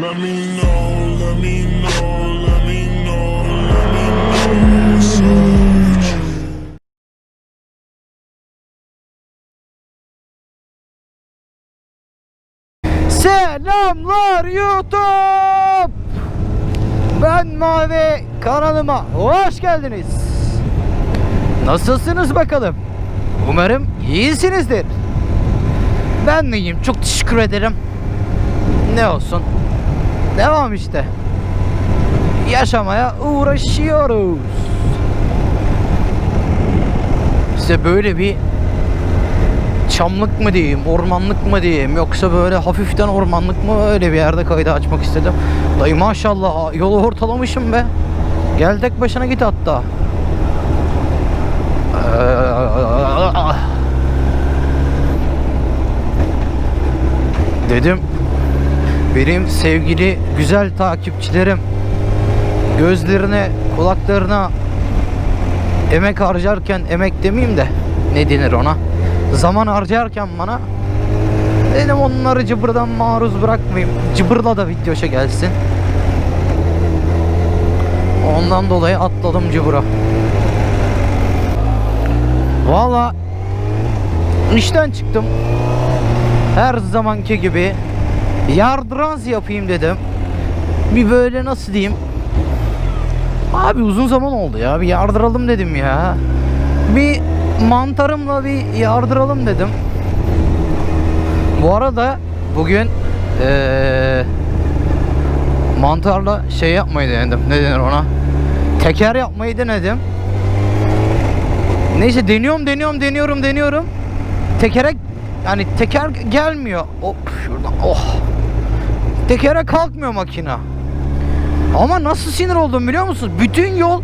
Let me know, let me know, let me know, let me know. Selamlar YouTube. Ben Mavi kanalıma hoş geldiniz. Nasılsınız bakalım? Umarım iyisinizdir. Ben de iyiyim. Çok teşekkür ederim. Ne olsun. Devam işte. Yaşamaya uğraşıyoruz. Size böyle bir çamlık mı diyeyim, ormanlık mı diyeyim yoksa böyle hafiften ormanlık mı öyle bir yerde kaydı açmak istedim. Dayı maşallah yolu ortalamışım be. Gel tek başına git hatta. Dedim benim sevgili güzel takipçilerim gözlerine kulaklarına emek harcarken emek demeyeyim de ne denir ona? Zaman harcarken bana dedim onları cıbırdan maruz bırakmayayım. Cıbırla da videoşa gelsin ondan dolayı atladım cıbıra. Valla işten çıktım. Her zamanki gibi yardıraz yapayım dedim bir böyle nasıl diyeyim Abi uzun zaman oldu ya. Bir yardıralım dedim ya. Bir mantarımla bir yardıralım dedim. Bu arada bugün eee, mantarla şey yapmayı denedim. Ne denir ona? Teker yapmayı denedim. Neyse deniyorum deniyorum deniyorum deniyorum. Tekere yani teker gelmiyor. Hop şuradan oh. Tekere kalkmıyor makina. Ama nasıl sinir oldum biliyor musunuz? Bütün yol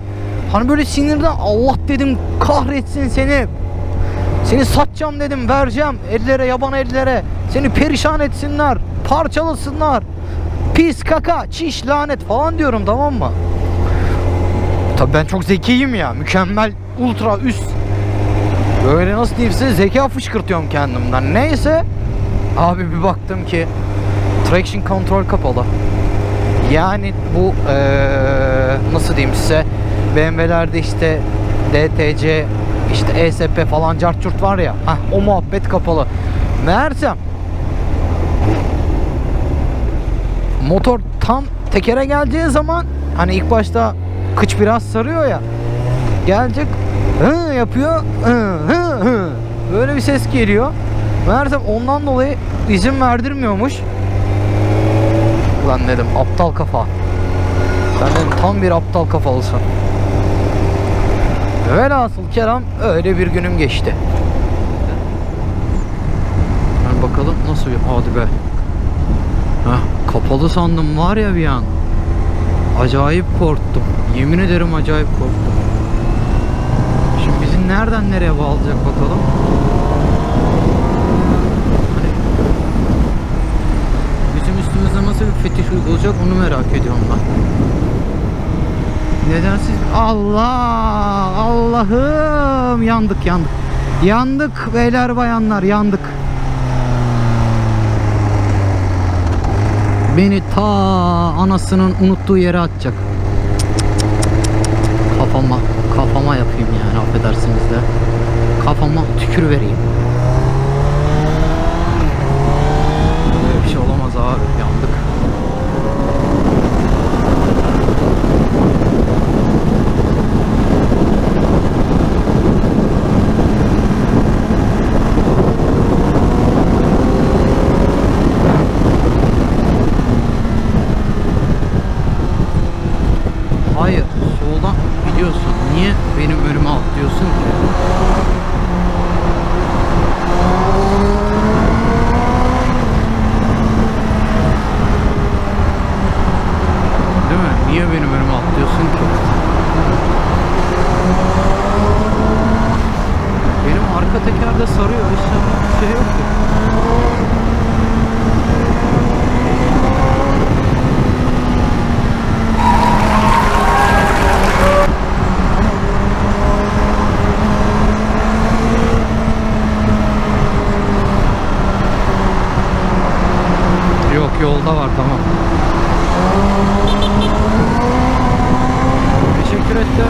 hani böyle sinirden Allah dedim kahretsin seni. Seni satacağım dedim vereceğim ellere yaban ellere. Seni perişan etsinler parçalasınlar. Pis kaka çiş lanet falan diyorum tamam mı? Tabii ben çok zekiyim ya mükemmel ultra üst. Böyle nasıl diyeyim size zeka fışkırtıyorum kendimden. Neyse abi bir baktım ki traction control kapalı. Yani bu eee, nasıl diyeyim size BMW'lerde işte DTC işte ESP falan cart curt var ya heh, o muhabbet kapalı. Meğersem motor tam tekere geleceği zaman hani ilk başta kıç biraz sarıyor ya gelecek hı yapıyor hı hı hı böyle bir ses geliyor. Meğersem ondan dolayı izin verdirmiyormuş. Ulan dedim aptal kafa. Sen dedim tam bir aptal kafalısın. Velhasıl kelam öyle bir günüm geçti. Ben bakalım nasıl bir hadi be. Heh, kapalı sandım var ya bir an. Acayip korktum. Yemin ederim acayip korktum. Şimdi bizi nereden nereye bağlayacak bakalım. Nasıl bir fetiş uygulayacak onu merak ediyorum ben. Nedensiz Allah Allah'ım yandık yandık. Yandık beyler bayanlar yandık. Beni ta anasının unuttuğu yere atacak. Kafama kafama yapayım yani affedersiniz de. Kafama tükür vereyim. Böyle bir şey olamaz abi yandık. Hayır, soldan gidiyorsun. Niye benim önüme atlıyorsun ki? Değil mi? Niye benim önüme atlıyorsun ki? Benim arka tekerde sarıyor. İşte bir şey yok ki. Yok yolda var tamam. Teşekkür ettim.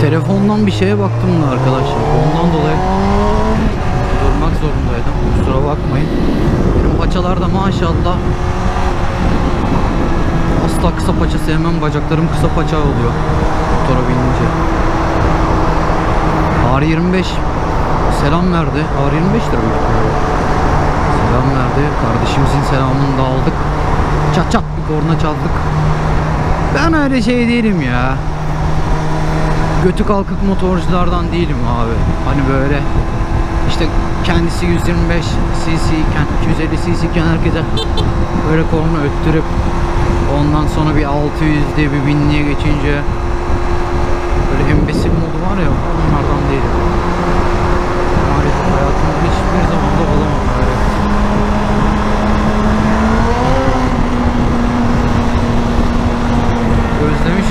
Telefondan bir şeye baktım da arkadaşlar. Ondan dolayı durmak zorundaydım. Kusura bakmayın. Benim paçalar da maşallah asla kısa paça sevmem. Bacaklarım kısa paça oluyor. Motora binince. R25 selam verdi. R25'tir bu. Selam verdi. Kardeşimizin selamını da aldık. Çat çat bir korna çaldık. Ben öyle şey değilim ya götü kalkık motorculardan değilim abi. Hani böyle işte kendisi 125 cc iken 250 cc iken herkese böyle korna öttürüp ondan sonra bir 600'de bir binliğe geçince böyle embesil modu var ya onlardan değilim. Maalesef hayatımda hiçbir zaman da olamam öyle.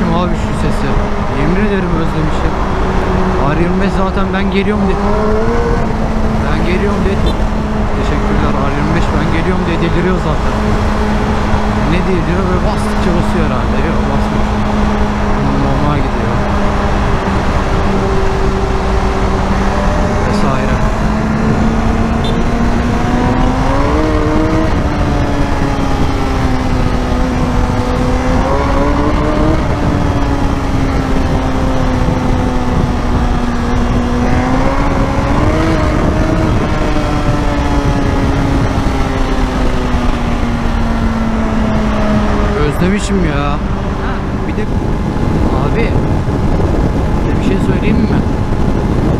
Özlemişim abi şu sesi. Yemin ederim özlemişim. R25 zaten ben geliyorum dedi. Ben geliyorum dedi. Teşekkürler R25 ben geliyorum diye deliriyor zaten. Ne diye diyor böyle bastıkça basıyor herhalde. Yok basmıyor. Normal gidiyor. Vesaire. Özlemişim ya. Bir de abi bir de bir şey söyleyeyim mi?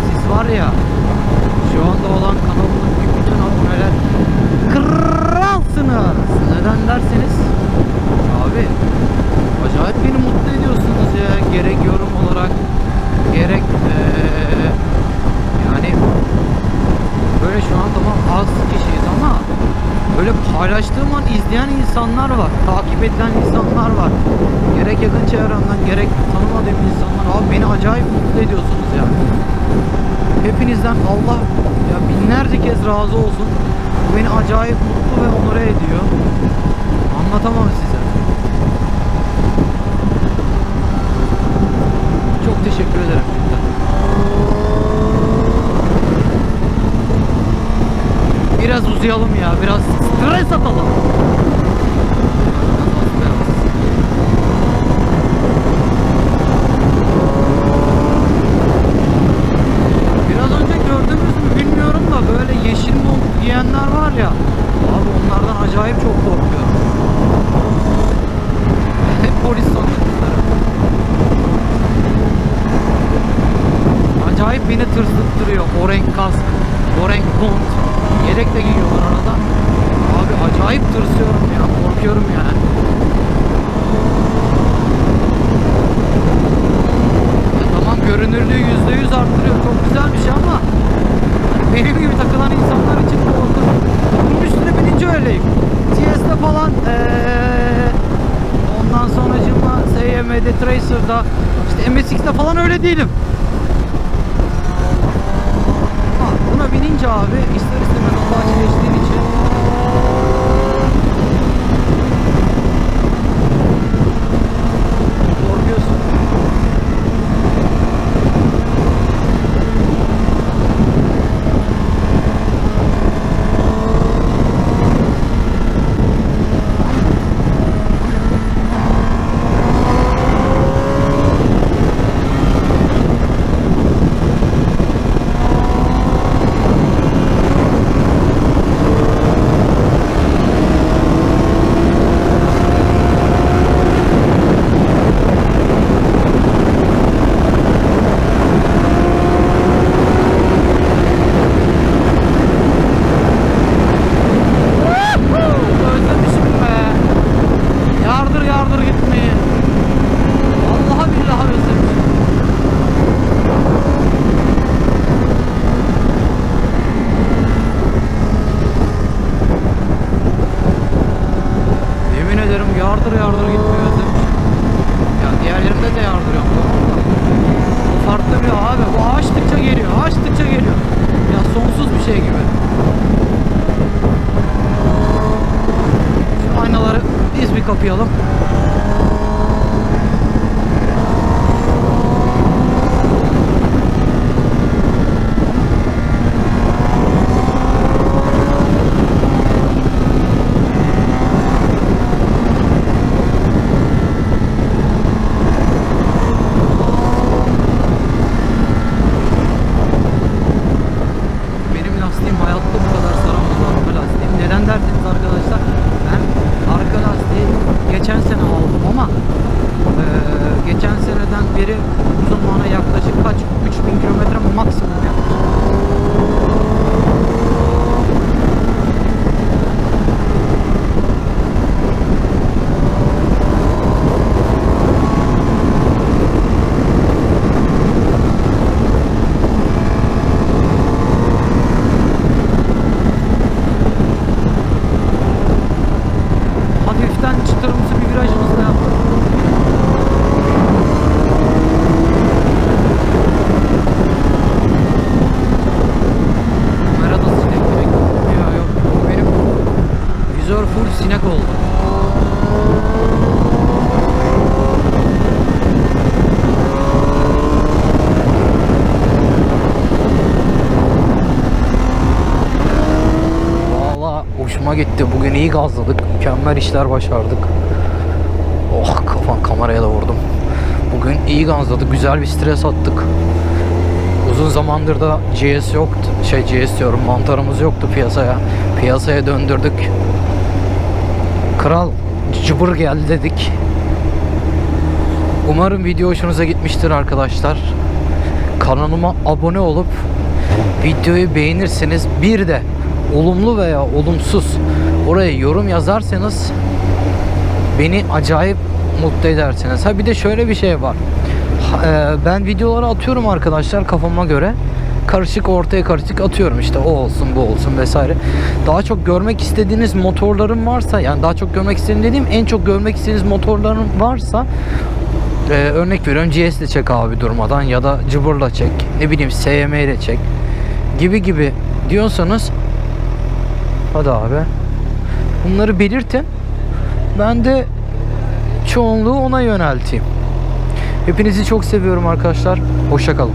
Siz var ya şu anda olan kanalımdaki bütün aboneler kralsınız. Neden derseniz abi acayip beni mutlu ediyorsunuz ya. Gerek yorum olarak gerek eee, yani böyle şu an tamam az kişiyiz ama böyle paylaştığım an izleyen insanlar var. Takip edilen insanlar var. Gerek yakın çevremden gerek tanımadığım insanlar. Abi beni acayip mutlu ediyorsunuz ya. Hepinizden Allah ya binlerce kez razı olsun. Bu beni acayip mutlu ve onore ediyor. Anlatamam size. Çok teşekkür ederim. Biraz uzayalım ya. Biraz stres atalım. Biraz önce gördünüz mü bilmiyorum da böyle yeşil mont giyenler var ya. Abi onlardan acayip çok korkuyorum. Hep polis sandıkları. Acayip beni tırsıttırıyor. O renk kask, kont. Yelek de giyiyorlar arada. Abi acayip tırsıyorum ya. Korkuyorum yani. Ya tamam görünürlüğü yüzde yüz arttırıyor. Çok güzel bir şey ama hani benim gibi takılan insanlar için korku. Bunun üstüne binince öyleyim. TS'de falan eee ondan sonra cıma SYM'de, Tracer'da işte MSX'de falan öyle değilim. Ha, buna binince abi ister istemez Apache geçtiğin kapayalım. Hoşuma gitti. Bugün iyi gazladık. Mükemmel işler başardık. Oh kafam kameraya da vurdum. Bugün iyi gazladık. Güzel bir stres attık. Uzun zamandır da GS yoktu. Şey GS diyorum mantarımız yoktu piyasaya. Piyasaya döndürdük. Kral cıbır geldi dedik. Umarım video hoşunuza gitmiştir arkadaşlar. Kanalıma abone olup videoyu beğenirseniz bir de olumlu veya olumsuz oraya yorum yazarsanız beni acayip mutlu edersiniz. Ha bir de şöyle bir şey var. E, Ben videoları atıyorum arkadaşlar kafama göre. Karışık ortaya karışık atıyorum işte o olsun bu olsun vesaire. Daha çok görmek istediğiniz motorlarım varsa yani daha çok görmek istediğim dediğim en çok görmek istediğiniz motorlarım varsa ee, örnek veriyorum GS ile çek abi durmadan ya da cıbırla çek ne bileyim SM ile çek gibi gibi diyorsanız hadi abi. Bunları belirtin. Ben de çoğunluğu ona yönelteyim. Hepinizi çok seviyorum arkadaşlar. Hoşça kalın